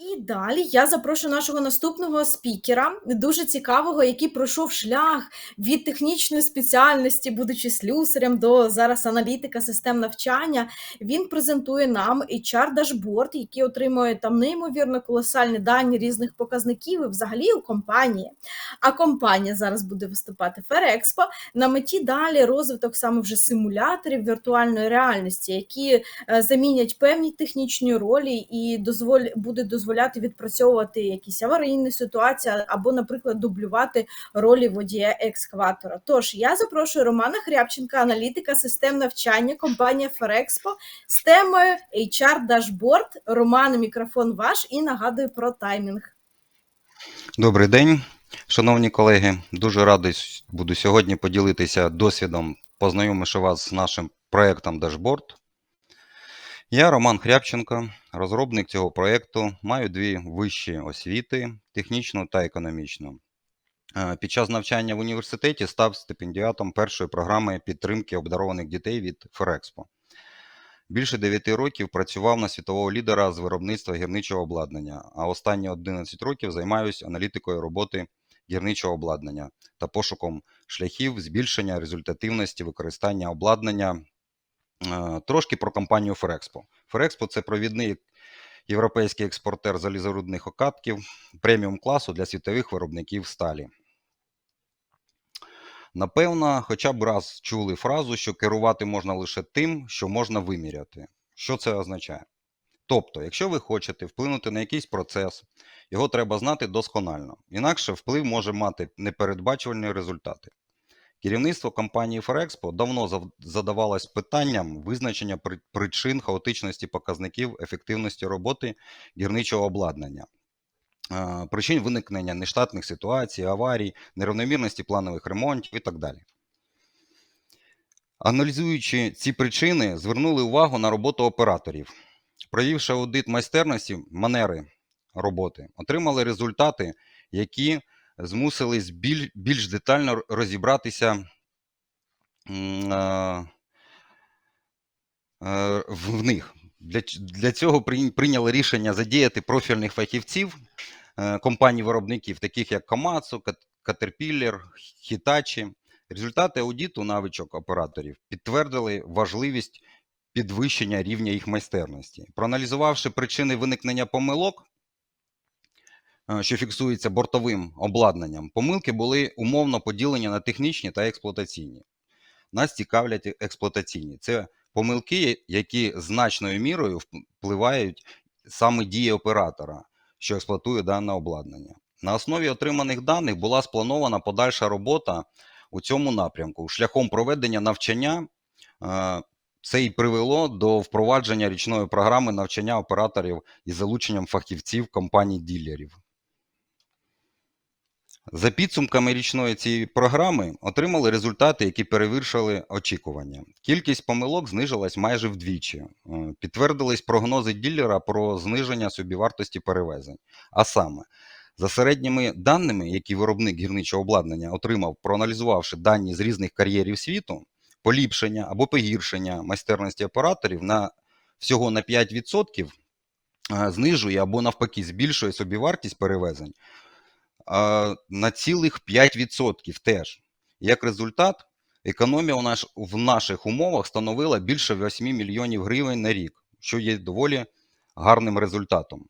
І далі я запрошую нашого наступного спікера, дуже цікавого, який пройшов шлях від технічної спеціальності, будучи слюсарем, до зараз аналітика систем навчання. Він презентує нам HR дашборд, який отримує там неймовірно колосальні дані різних показників і взагалі у компанії. А компанія зараз буде виступати Ферекспо на меті далі розвиток саме вже симуляторів віртуальної реальності, які е, замінять певні технічні ролі і дозволь буде дозволяти відпрацьовувати якісь аварійні ситуації або, наприклад, дублювати ролі водія екскаватора. Тож я запрошую Романа Хрябченка, аналітика систем навчання, компанія Ферекспо з темою HR Dashboard. Роман, мікрофон ваш і нагадую про таймінг. Добрий день, шановні колеги. Дуже радий буду сьогодні поділитися досвідом, познайомивши вас з нашим проєктом Dashboard. Я Роман Хрябченко, розробник цього проєкту. Маю дві вищі освіти технічну та економічну. Е, Під час навчання в університеті став стипендіатом першої програми підтримки обдарованих дітей від Ферекспо. Більше 9 років працював на світового лідера з виробництва гірничого обладнання, а останні 11 років займаюся аналітикою роботи гірничого обладнання та пошуком шляхів збільшення результативності використання обладнання. Е, Трошки про компанію Ферекспо. Ферекспо це провідний європейський експортер залізорудних окатків преміум класу для світових виробників сталі. Напевно, хоча б раз чули фразу, що керувати можна лише тим, що можна виміряти. Що це означає? Тобто, якщо ви хочете вплинути на якийсь процес, його треба знати досконально, інакше вплив може мати непередбачувальні результати. Керівництво компанії Ферекспо давно задавалось питанням визначення причин хаотичності показників ефективності роботи гірничого обладнання, причин виникнення нештатних ситуацій, аварій, нерівномірності планових ремонтів і так далі. Аналізуючи ці причини, звернули увагу на роботу операторів. Провівши аудит майстерності, манери роботи, отримали результати, які змусили збіль- більш детально розібратися е, е, в них. Для, для цього прийняли рішення задіяти профільних фахівців е, компаній-виробників, таких як Кат- Caterpillar, Hitachi. Результати аудиту навичок операторів підтвердили важливість підвищення рівня їх майстерності. Проаналізувавши причини виникнення помилок, що фіксуються бортовим обладнанням, помилки були умовно поділені на технічні та експлуатаційні. Нас цікавлять е- експлуатаційні. Це помилки, які значною мірою впливають саме дії оператора, що експлуатує дане обладнання. На основі отриманих даних була спланована подальша робота у цьому напрямку шляхом проведення навчання. е, Це і привело до впровадження річної програми навчання операторів із залученням фахівців компаній-ділерів. За підсумками річної цієї програми отримали результати, які перевершили очікування. Кількість помилок знизилась майже вдвічі. Е, Підтвердились прогнози ділера про зниження собівартості перевезень. А саме, за середніми даними, які виробник гірничого обладнання отримав, проаналізувавши дані з різних кар'єрів світу, поліпшення або погіршення майстерності операторів на всього на 5% е, знижує або навпаки збільшує собівартість перевезень на цілих 5% теж. Як результат, економія у наш, в наших умовах становила більше 8 мільйонів гривень на рік, що є доволі гарним результатом.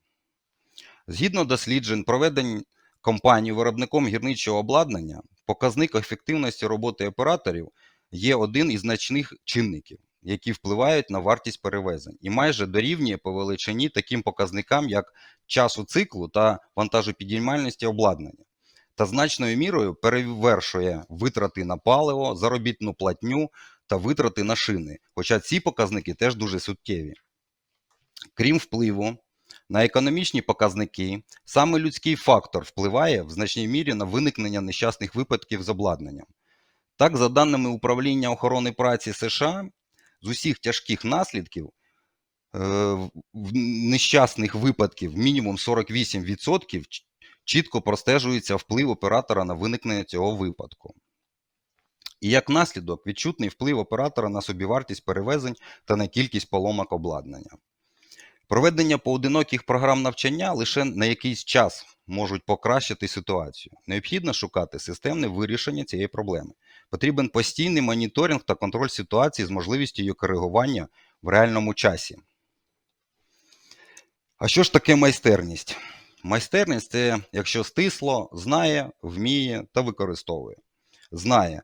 Згідно досліджень, проведень компанією виробником гірничого обладнання, показник ефективності роботи операторів є один із значних чинників, які впливають на вартість перевезень, і майже дорівнює по величині таким показникам, як часу циклу та вантажопідіймальності обладнання, та значною мірою перевершує витрати на паливо, заробітну платню та витрати на шини, хоча ці показники теж дуже суттєві. Крім впливу на економічні показники, саме людський фактор впливає в значній мірі на виникнення нещасних випадків з обладнанням. Так, за даними Управління охорони праці США, з усіх тяжких наслідків е, нещасних випадків мінімум 48% чітко простежується вплив оператора на виникнення цього випадку. І як наслідок відчутний вплив оператора на собівартість перевезень та на кількість поломок обладнання. Проведення поодиноких програм навчання лише на якийсь час можуть покращити ситуацію. Необхідно шукати системне вирішення цієї проблеми. Потрібен постійний моніторинг та контроль ситуації з можливістю її коригування в реальному часі. А що ж таке майстерність? Майстерність це якщо стисло, знає, вміє та використовує. Знає,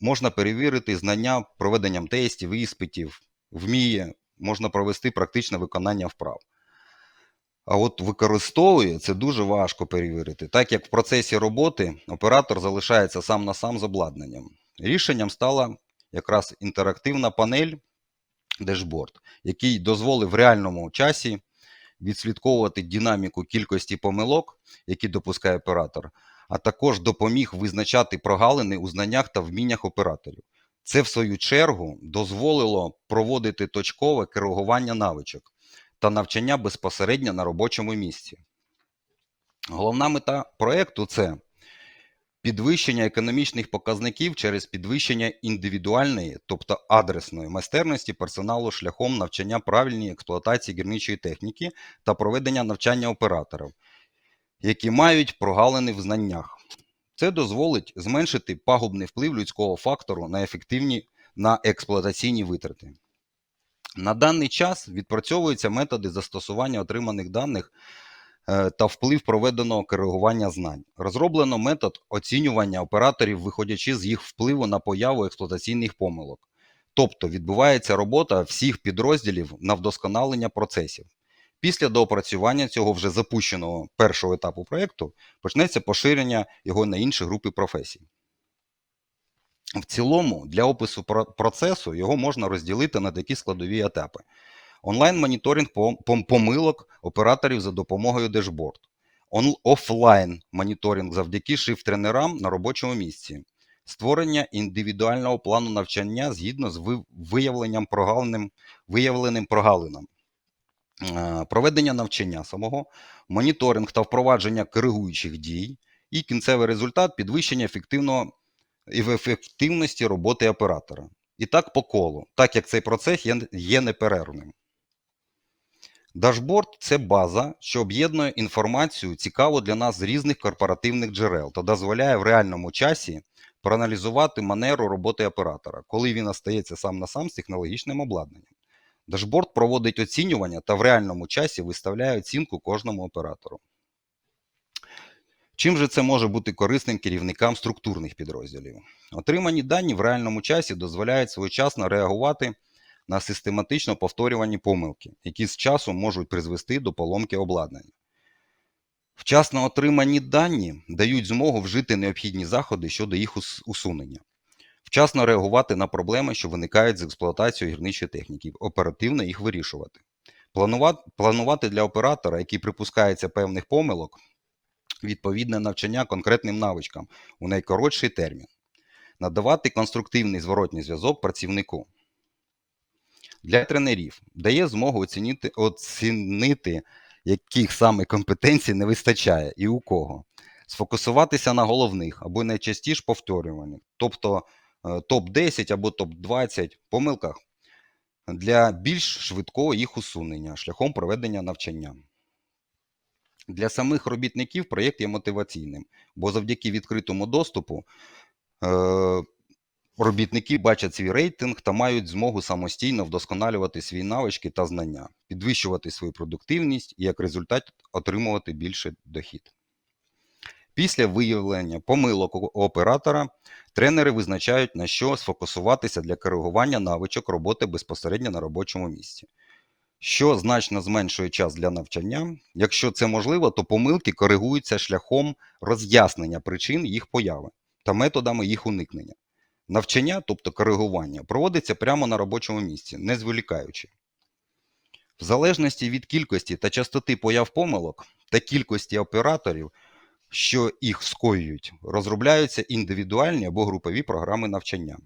можна перевірити знання проведенням тестів, іспитів, вміє, можна провести практичне виконання вправ. А от використовує це дуже важко перевірити, так як в процесі роботи оператор залишається сам на сам з обладнанням. Рішенням стала якраз інтерактивна панель дешборд, який дозволив в реальному часі відслідковувати динаміку кількості помилок, які допускає оператор, а також допоміг визначати прогалини у знаннях та вміннях операторів. Це, в свою чергу, дозволило проводити точкове коригування навичок та навчання безпосередньо на робочому місці. Головна мета проєкту це підвищення економічних показників через підвищення індивідуальної, тобто адресної майстерності персоналу шляхом навчання правильній експлуатації гірничої техніки та проведення навчання операторів, які мають прогалини в знаннях. Це дозволить зменшити пагубний вплив людського фактору на ефективні на експлуатаційні витрати. На даний час відпрацьовуються методи застосування отриманих даних та вплив проведеного коригування знань. Розроблено метод оцінювання операторів, виходячи з їх впливу на появу експлуатаційних помилок. Тобто відбувається робота всіх підрозділів на вдосконалення процесів. Після доопрацювання цього вже запущеного першого етапу проєкту почнеться поширення його на інші групи професій. В цілому, для опису процесу його можна розділити на такі складові етапи: онлайн-моніторинг пом- пом- помилок операторів за допомогою дешборд, офлайн моніторинг завдяки шифт-тренерам на робочому місці, створення індивідуального плану навчання згідно з виявленням прогалинам, виявленим прогалинам. Е, Проведення навчання самого, моніторинг та впровадження коригуючих дій, і кінцевий результат підвищення ефективного і в ефективності роботи оператора. І так по колу, так як цей процес є неперервним. Дашборд це база, що об'єднує інформацію цікаву для нас з різних корпоративних джерел та дозволяє в реальному часі проаналізувати манеру роботи оператора, коли він остається сам на сам з технологічним обладнанням. Дашборд проводить оцінювання та в реальному часі виставляє оцінку кожному оператору. Чим же це може бути корисним керівникам структурних підрозділів? Отримані дані в реальному часі дозволяють своєчасно реагувати на систематично повторювані помилки, які з часом можуть призвести до поломки обладнання. Вчасно отримані дані дають змогу вжити необхідні заходи щодо їх усунення, вчасно реагувати на проблеми, що виникають з експлуатацією гірничої техніки, оперативно їх вирішувати. Планувати, для оператора, який припускається певних помилок, відповідне навчання конкретним навичкам у найкоротший термін, надавати конструктивний зворотній зв'язок працівнику. Для тренерів дає змогу оцінити, оцінити, яких саме компетенцій не вистачає і у кого. Сфокусуватися на головних або найчастіше повторюваних, тобто е, топ-10 або топ-20 помилках для більш швидкого їх усунення шляхом проведення навчання. Для самих робітників проєкт є мотиваційним, бо завдяки відкритому доступу е, робітники бачать свій рейтинг та мають змогу самостійно вдосконалювати свої навички та знання, підвищувати свою продуктивність і як результат отримувати більший дохід. Після виявлення помилок оператора тренери визначають, на що сфокусуватися для коригування навичок роботи безпосередньо на робочому місці що значно зменшує час для навчання. Якщо це можливо, то помилки коригуються шляхом роз'яснення причин їх появи та методами їх уникнення. Навчання, тобто коригування, проводиться прямо на робочому місці, не зволікаючи. В залежності від кількості та частоти появ помилок та кількості операторів, що їх скоюють, розробляються індивідуальні або групові програми навчання.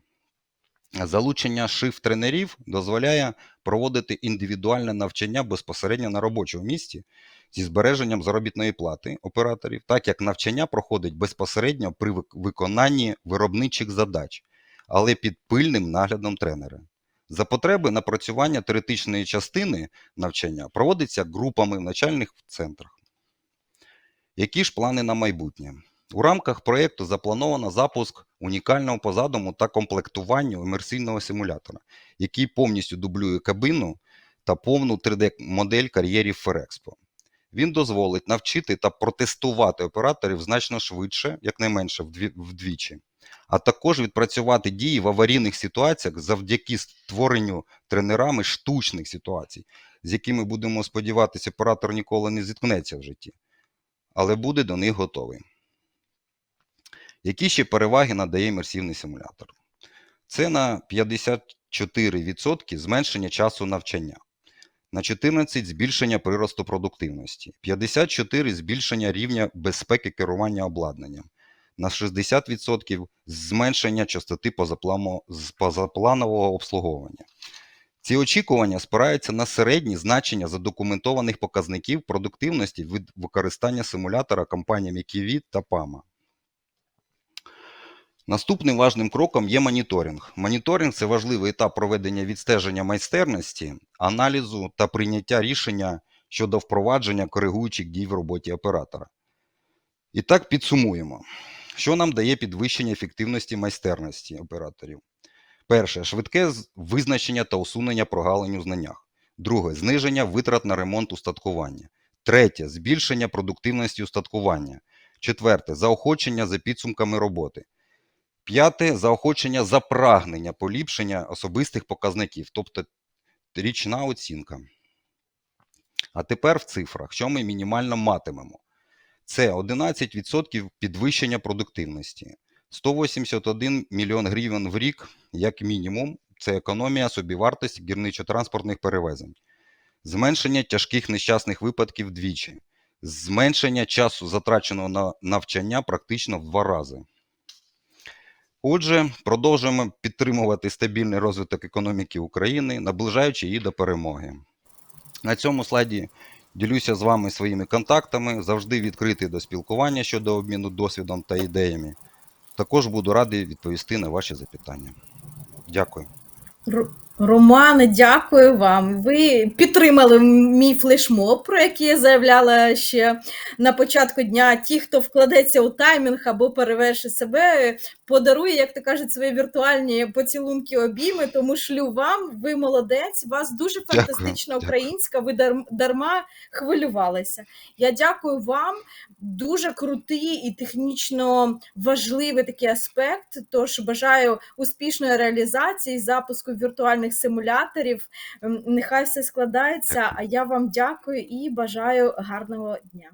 Залучення шифт-тренерів дозволяє проводити індивідуальне навчання безпосередньо на робочому місці зі збереженням заробітної плати операторів, так як навчання проходить безпосередньо при виконанні виробничих задач, але під пильним наглядом тренера. За потреби напрацювання теоретичної частини навчання проводиться групами в навчальних центрах. Які ж плани на майбутнє? У рамках проєкту заплановано запуск унікального по задуму та комплектуванню імерсійного симулятора, який повністю дублює кабину та повну 3D-модель кар'єрів Ферекспо. Він дозволить навчити та протестувати операторів значно швидше, якнайменше вдвічі, а також відпрацювати дії в аварійних ситуаціях завдяки створенню тренерами штучних ситуацій, з якими будемо сподіватися, оператор ніколи не зіткнеться в житті, але буде до них готовий. Які ще переваги надає імерсивний симулятор? Це на 54% зменшення часу навчання, на 14% збільшення приросту продуктивності, 54% збільшення рівня безпеки керування обладнанням, на 60% зменшення частоти позапланового обслуговування. Ці очікування спираються на середні значення задокументованих показників продуктивності від використання симулятора компаніями Kiwi та PAMA. Наступним важним кроком є моніторинг. Моніторинг це важливий етап проведення відстеження майстерності, аналізу та прийняття рішення щодо впровадження коригуючих дій в роботі оператора. І так підсумуємо, що нам дає підвищення ефективності майстерності операторів. Перше швидке визначення та усунення прогалин у знаннях. Друге зниження витрат на ремонт устаткування. Третє збільшення продуктивності устаткування. Четверте заохочення за підсумками роботи. П'яте заохочення за прагнення поліпшення особистих показників, тобто річна оцінка. А тепер в цифрах, що ми мінімально матимемо? Це 11% підвищення продуктивності, 181 мільйон гривень в рік, як мінімум, це економія собівартості гірничо-транспортних перевезень, зменшення тяжких нещасних випадків вдвічі, зменшення часу затраченого на навчання практично в два рази. Отже, продовжуємо підтримувати стабільний розвиток економіки України, наближаючи її до перемоги. На цьому слайді ділюся з вами своїми контактами, завжди відкритий до спілкування щодо обміну досвідом та ідеями. Також буду радий відповісти на ваші запитання. Дякую. Романе, дякую вам. Ви підтримали мій флешмоб, про який я заявляла ще на початку дня. Ті, хто вкладеться у таймінг або перевершить себе, подарує, як то кажуть, свої віртуальні поцілунки обійми. Тому шлю вам. Ви молодець. Вас дуже фантастична українська. Ви дар- дарма хвилювалися. Я дякую вам. Дуже крутий і технічно важливий такий аспект. Тож бажаю успішної реалізації, запуску віртуальних симуляторів. Ем, Нехай все складається. А я вам дякую і бажаю гарного дня.